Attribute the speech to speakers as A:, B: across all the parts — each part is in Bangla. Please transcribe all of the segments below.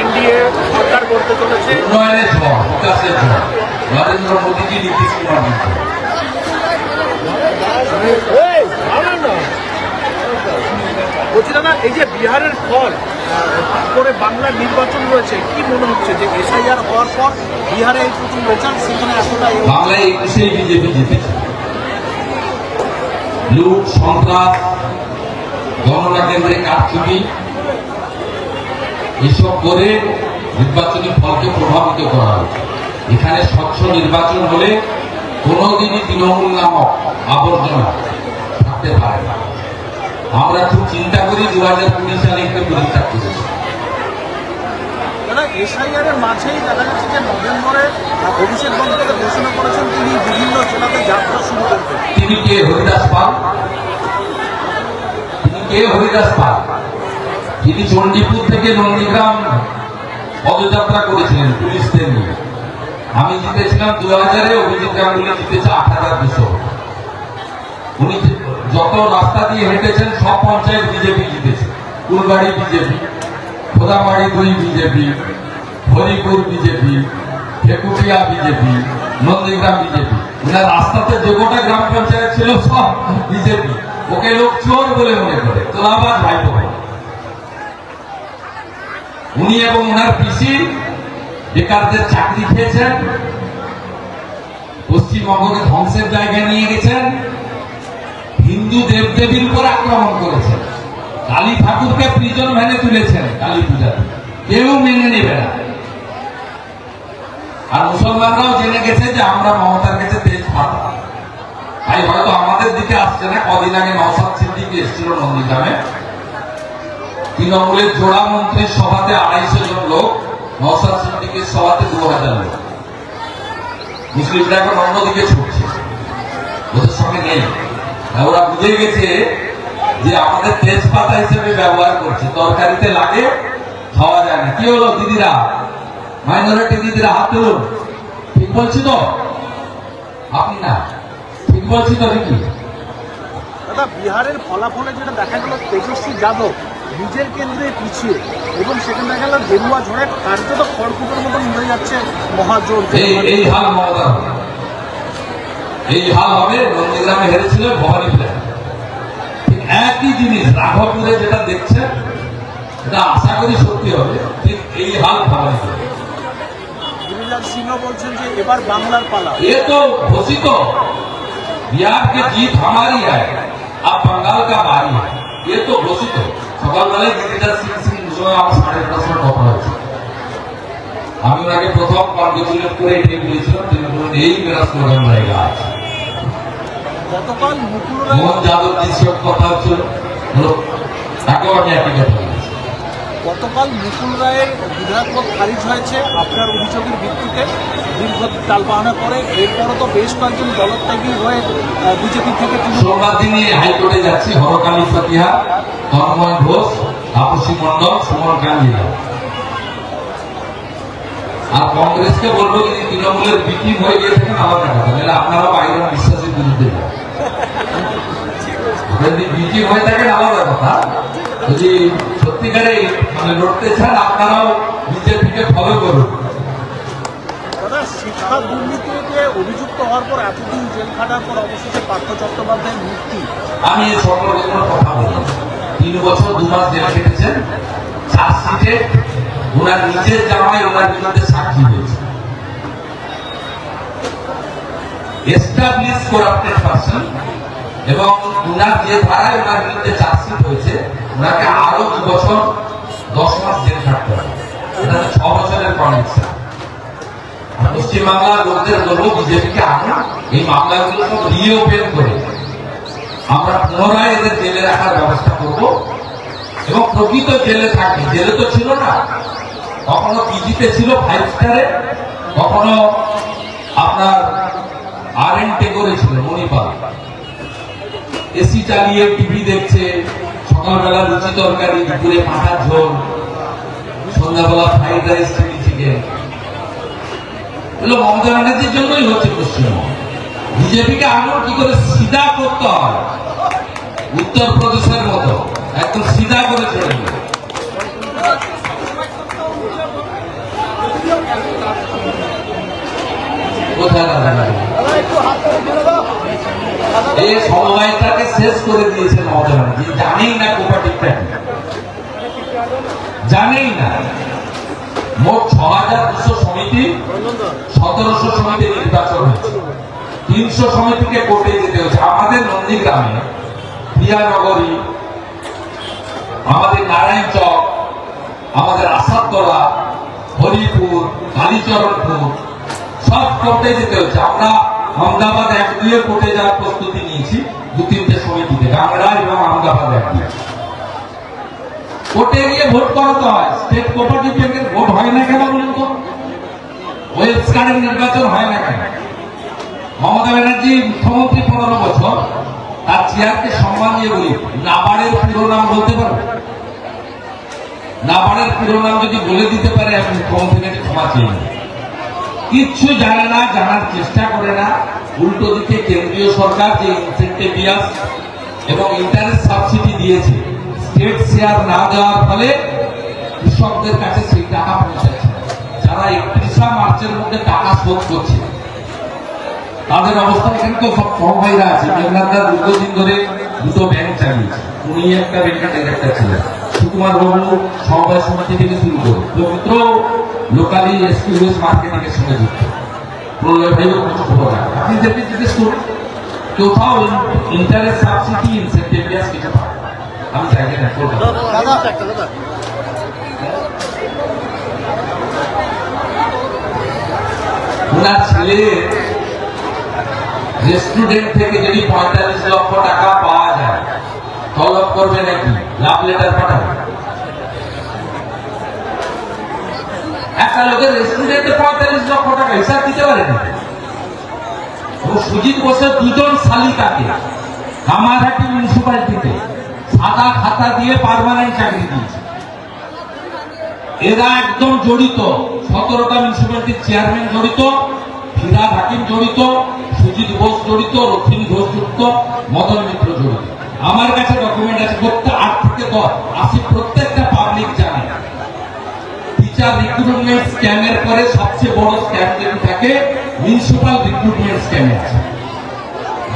A: এনডিএ সরকার করতে চলেছে।
B: উন্নয়নের ঝড় বিকাশের ঝড় নরেন্দ্র মোদীজি নীতিশ কুমার
A: বলছি দাদা এই যে বিহারের ফল করে বাংলার নির্বাচন রয়েছে কি মনে হচ্ছে যে এসআইআর হওয়ার পর বিহারে এই প্রথম রেজাল্ট সেখানে এতটা
B: বাংলায় একুশেই বিজেপি জিতেছে। লুট সন্ত্রাস গণনা কেন্দ্রে কারচুপি এসব করে নির্বাচনী ফলকে প্রভাবিত করা হয়েছে এখানে স্বচ্ছ নির্বাচন হলে কোনোদিনই তৃণমূল নামক আবর্জনা থাকতে পারে না। আমরা খুব চিন্তা করি দু হাজার কুড়ি সালে একটা পরীক্ষা করেছি।
A: দাদা মাঝেই দেখা যাচ্ছে যে নভেম্বরে আহ, অভিষেক বন্দ্যোপাধ্যায় ঘোষণা করেছেন তিনি বিভিন্ন জেলাতে যাত্রা শুরু করবেন।
B: তিনি কে? হরিদাস পাল। তিনি কে? হরিদাস পাল। তিনি চণ্ডীপুর থেকে নন্দীগ্রাম পদযাত্রা করেছিলেন পুলিশদের নিয়ে। আমি জিতেছিলাম দু হাজারে অভিজিৎ গাঙ্গুলি জিতেছে আট হাজার দুশো। উনি যত রাস্তা দিয়ে হেঁটেছেন, সব পঞ্চায়েত বিজেপি জিতেছে। কুলবাড়ি বিজেপি, খোদামারি দুই BJP, Haripur BJP, Thekutia BJP, Nandigram BJP. উনার রাস্তাতে যে গোটা গ্রাম পঞ্চায়েত ছিল, সব বিজেপি। ওকে লোক চোর বলে মনে করে। তোলাবাজ ভাইপো ভাই। উনি এবং ওনার পিসি বেকারদের চাকরি খেয়েছেন, পশ্চিমবঙ্গকে ধ্বংসের জায়গায় নিয়ে গেছেন, হিন্দু দেবদেবীর উপর আক্রমণ করেছেন। কালী ঠাকুরকে প্রিজন ভ্যানে তুলেছেন, কালী পূজাতে কেউ মেনে নেবে না। আর মুসলমানরাও জেনে গেছে যে আমরা মমতার কাছে তেজ পাতা তাই হয়তো আমাদের দিকে আসছে না, কদিন আগে নওসাদ সিদ্দিক এসেছিল নন্দীগ্রামে। তৃণমূলের জোড়া মন্ত্রীর সভাতে আড়াইশো জন লোক নওসাদ সিদ্দিকের সভাতে দু হাজার লোক। মুসলিমরা এখন অন্যদিকে ছুটছে। ওদের সঙ্গে নেই। ওরা বুঝে গেছে যে আমাদের তেজপাতা হিসেবে ব্যবহার করছে। তরকারিতে লাগে, খাওয়া যায় না। কি হলো দিদিরা? মাইনরিটি দিদিরা, হাত তুলুন। ঠিক বলছি তো? আপনি না? ঠিক বলছি তো নাকি
A: বিহারের ফলাফলে যেটা দেখা গেল, তেজস্বী যাদব নিজের কেন্দ্রে পিছিয়ে এবং সেখানে দেখা গেল গেরুয়া ঝড়ে কার্যত খড়কুটোর মতন হয়ে যাচ্ছে মহাজোর
B: এই এই হাল মমতা এই হাল হবে নন্দীগ্রামে হেরেছিল ভবানী প্ল্যান ঠিক একই জিনিস রাঘবপুরে যেটা দেখছেন এটা আশা করি সত্যি হবে ঠিক এই হাল ভবানী প্ল্যান
A: गिरिराज सिंह বলছেন যে এবার বাংলার পালা
B: ये तो घोषित हो बिहार की जीत हमारी है अब बंगाल का बारी है ये तो घोषित हो আমি ওনাকে প্রথম কর্মচুলেট করে এটাই বলেছিলাম এই মেরাজ
A: প্রোগ্রাম জায়গা আছে।
B: মোহন যাদব কথা হচ্ছিল? তাকেও আমি একই কথা
A: গতকাল মুকুল রায়ের বিধায়ক পদ খারিজ হয়েছে আপনার অভিযোগের ভিত্তিতে। দীর্ঘ টালবাহানা করে এরপরও তো বেশ কয়েকজন দলত্যাগী হয়ে বিজেপি থেকে
B: সোমবার হাইকোর্টে যাচ্ছি হরকালী ফতিহা তন্ময় ঘোষ সুমন আর কংগ্রেসকে বলব যদি তৃণমূলের বিক্রি হয়ে গিয়ে থাকেন আলাদা কথা নাহলে আপনারাও বাইরের বিশ্বাসের বিরুদ্ধে যদি বিক্রি হয়ে থাকেন আলাদা কথা যদি সত্যিকারে মানে লড়তে চান আপনারাও বিজেপিকে ফলো করুন।
A: দাদা শিক্ষা দুর্নীতিতে অভিযুক্ত হওয়ার পর এতদিন জেল খাটার পর অবশেষে পার্থ চট্টোপাধ্যায়ের মুক্তি।
B: আমি এই সম্পর্কে কোনো কথা বলি তিন বছর দু মাস জেলে কেটেছেন চার্জশিটে ওনার নিজের জামাই ওনার বিরুদ্ধে সাক্ষী হয়েছে। এস্টাবলিশ করাপ্টেড পার্সন এবং ওনার যে ধারায় ওনার বিরুদ্ধে চার্জশিট হয়েছে ওনাকে আরও দু বছর, দশ মাস জেল খাটতে হবে। এটা ছ বছরের কনেকশন পশ্চিমবাংলার লোকদের বলব, বিজেপিকে আনুন, এই মামলাগুলো সব রিওপেন করে। আমরা পুনরায় এদের জেলে রাখার ব্যবস্থা করব। এবং প্রকৃত জেলে থাকবে জেলে তো ছিল না। কখনো পিজিতে ছিল ফাইভ স্টারে কখনো আপনার আর এন টেগরে ছিল, মণিপাল। এসি চালিয়ে টিভি দেখছে, সকালবেলা রুচি তরকারি, দুপুরে পাহাড় ঝোল, সন্ধ্যাবেলা ফ্রাইড রাইস চিলি চিকেন এগুলো মমতা ব্যানার্জির জন্যই হচ্ছে পশ্চিমবঙ্গ। বিজেপিকে আরও কি করে সিধা করতে হয়? উত্তর প্রদেশের মতো। একদম সিধা করে ছেড়ে কোথায় দাদা এই সমবায়টাকে শেষ করে দিয়েছেন জানেই না কি। জানেই না। মোট ছ হাজার দুশো সমিতি, সতেরোশো সমিতি নির্বাচন হয়েছে। তিনশো সমিতিকে কোর্টে যেতে হচ্ছে আমাদের নন্দীগ্রামে প্রিয়ানগরী, আমাদের নারায়ণ চক, আমাদের আসাদতলা, হরিপুর, কালীচরণপুর, সব কোর্টে যেতে হচ্ছে আমরা আহমেদাবাদ এক দুয়ে কোর্টে যাওয়ার প্রস্তুতি নিয়েছি, দু তিনটে সমিতিতে গাংরা এবং আহমেদাবাদ এক দুয়ে। কোর্টে গিয়ে ভোট করাতে হয় স্টেট কোপারেটিভ ব্যাংকের ভোট হয় না কেন বলুন তো? ওয়েলস কার্ডের নির্বাচন হয় না কেন? মমতা ব্যানার্জি মুখ্যমন্ত্রী পনেরো বছর, তার চেয়ারকে সম্মান দিয়ে বলি নাবারের পুরো নাম বলতে পারব নাবারের পুরো নাম যদি বলে দিতে পারে, আমি মুখ্যমন্ত্রীর ক্ষমা চেয়ে। কিচ্ছু জানে না, জানার চেষ্টা করে না। উল্টো দিকে কেন্দ্রীয় সরকার যে ইনসেন্টিভিয়াস এবং ইন্টারেস্ট সাবসিডি দিয়েছে স্টেট শেয়ার না দেওয়ার ফলে কৃষকদের কাছে সেই টাকা পৌঁছাচ্ছে। যারা একত্রিশা মার্চের মধ্যে টাকা শোধ করছে, তাদের অবস্থা এখানে তো সব কম ভাইরা আছে। মেঘনাথদা দীর্ঘদিন ধরে দুটো ব্যাংক চালিয়েছে। উনি একটা ব্যাংকের ডিরেক্টর ছিলেন। সুকুমার বাবু সমবায় সমিতি থেকে শুরু করে। পবিত্র লোকালি এসকিউএস মার্কেটিং সঙ্গে যুক্ত আমি না রেস্টুরেন্ট থেকে যদি পঁয়তাল্লিশ লক্ষ টাকা পাওয়া যায়, তলব করবে নাকি? লাভ লেটার পাঠাবে? একটা লোকের রেস্টুরেন্টে পঁয়তাল্লিশ লক্ষ টাকা, হিসাব দিতে পারেন ও সুজিত বসে দুজন শালিকাকে কামারহাটি মিউনিসিপালিটিতে সাদা খাতা দিয়ে পার্মানেন্ট চাকরি দিয়েছে। এরা একদম জড়িত, সতেরোটা মিউনিসিপ্যালিটির চেয়ারম্যান জড়িত ফিরাদ হাকিম জড়িত, সুজিত ঘোষ জড়িত রথিন ঘোষ যুক্ত, মদন মিত্র জড়িত। আমার কাছে ডকুমেন্ট আছে, প্রত্যেক আট থেকে দশ, আশি জানে টিচার রিক্রুটমেন্ট স্ক্যামের পরে সবচেয়ে বড় স্ক্যাম যেটি থাকে মিউনিসিপাল রিক্রুটমেন্ট স্ক্যামে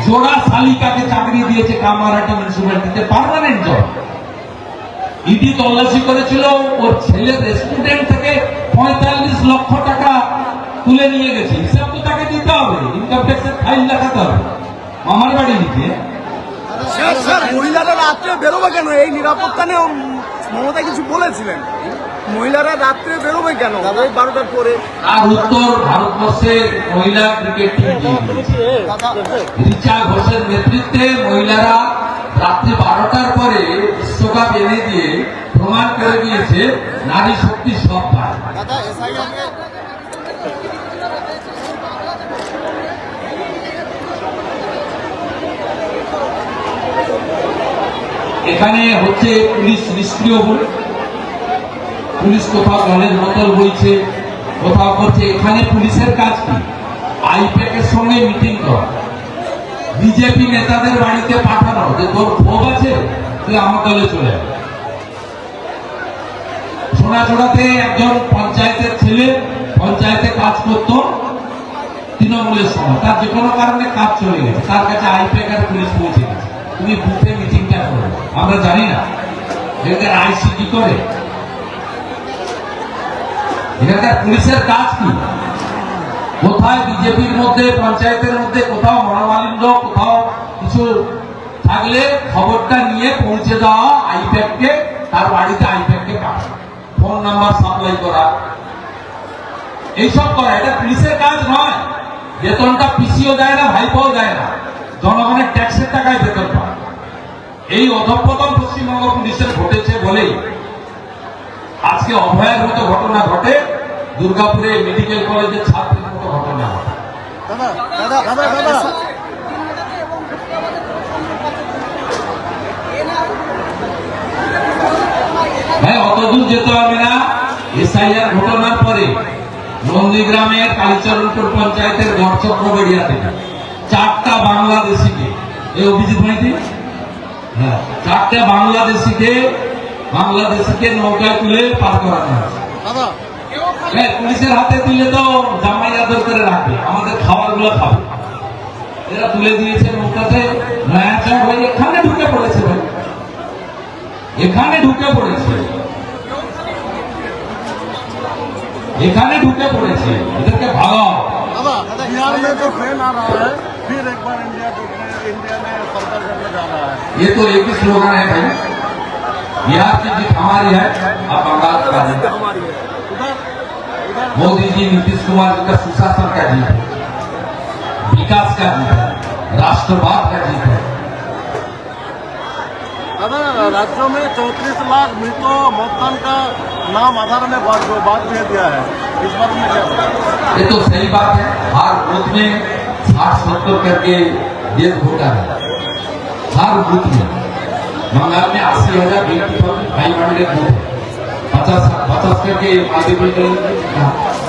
B: জোড়া শালিকাকে চাকরি দিয়েছে কামারহাটি মিউনিসিপ্যালিটিতে পার্মানেন্ট জব ইডি তল্লাশি করেছিল, ওর ছেলের রেস্টুরেন্ট থেকে পঁয়তাল্লিশ লক্ষ টাকা তুলে নিয়ে গেছে। হিসাব তো তাকে দিতে হবে ইনকাম ট্যাক্সের ফাইল দেখাতে হবে। আমার বাড়ি
C: স্যার স্যার, মহিলারা রাত্রে বেরোবে কেন? এই নিরাপত্তা নিয়ে মমতা কিছু বলেছিলেন। মহিলারা রাত্রে বেরোবে কেন? ওই বারোটার পরে।
B: আর উত্তর ভারতবর্ষের মহিলা ক্রিকেট টিম রিচা ঘোষের নেতৃত্বে মহিলারা রাত্রি বারোটার পরে বিশ্বকাপ এনে দিয়ে প্রমাণ করে দিয়েছে নারী শক্তি সব পায়। এখানে হচ্ছে পুলিশ নিষ্ক্রিয় বলে। পুলিশ কোথাও জলের বোতল বইছে কোথাও করছে, এখানে পুলিশের কাজ কি? আইপ্যাকের সঙ্গে মিটিং করা। বিজেপি নেতাদের বাড়িতে পাঠানো, যে তোর ক্ষোভ আছে, তুই আমার দলে চলে সোনাচোড়াতে একজন পঞ্চায়েতের ছেলে পঞ্চায়েতে কাজ করতো তৃণমূলের সময়। তার যে কোনো কারণে কাজ চলে গেছে। তার কাছে আইপ্যাক আর পুলিশ পৌঁছে গেছে। তুমি বুথে মিটিংটা করো। আমরা জানি না। এখানকার আইসি কি করে? এখানকার পুলিশের কাজ কি? কোথায় বিজেপির মধ্যে, পঞ্চায়েতের মধ্যে, কোথাও মনোমালিন্য, কোথাও কিছু থাকলে খবরটা নিয়ে পৌঁছে দেওয়া আইপ্যাককে, তার বাড়িতে আইপ্যাককে পাঠানো। ফোন নাম্বার সাপ্লাই করা। এইসব করা। এটা পুলিশের কাজ নয়। বেতনটা পিসিও দেয় না, ভাইপোও দেয় না। জনগণের ট্যাক্সের টাকায় বেতন পায়। এই অধপতন পশ্চিমবঙ্গ পুলিশের ঘটেছে বলেই আজকে অভয়ের মতো ঘটনা ঘটে। দুর্গাপুরে মেডিকেল কলেজের ছাত্রের মতো ঘটনা যেতে হবে না। এসআইআর ঘটনার পরে নন্দীগ্রামের কালীচরণপুর পঞ্চায়েতের গড়চক্রবেড়িয়া থেকে চারটা বাংলাদেশিকে এই অভিজিৎ ভাইটি হ্যাঁ চারটা বাংলাদেশিকে বাংলাদেশিকে নৌকায় তুলে পার করানো হয়েছে
C: দাদা
B: হ্যাঁ, পুলিশের হাতে দিলে তো জামাইরা আদর করে রাখবে আমাদের খাবার গুলো খাবে এরা তুলে দিয়েছে নৌকাতে নয়া চাপ হয়ে এখানে ঢুকে পড়েছে ভাই এখানে ঢুকে পড়েছে এখানে ঢুকে পড়েছে এদেরকে ভাগাও
A: बिहार में जो ट्रेन आ रहा है फिर एक बार इंडिया इंडिया में सरकार करने जा रहा है
B: ये तो एक ही स्लोगन है भाई बिहार की जीत हमारी है और बंगाल का जीत
C: है।
B: मोदी जी नीतीश कुमार जी का सुशासन का जीत है। विकास का जीत है। राष्ट्रवाद का जीत है।
A: अगर राज्यों में चौंतीस लाख मृतों मतदान का नाम आधार में बात जो बात भेज दिया है। इस बारे में क्या
B: ये तो सही बात है। हर बूथ में साठ सत्तर करके देश वोटर है। हर बूथ में। बंगाल में अस्सी हजार फाइव हंड्रेड बूथ है पचास पचास करके माध्यमिक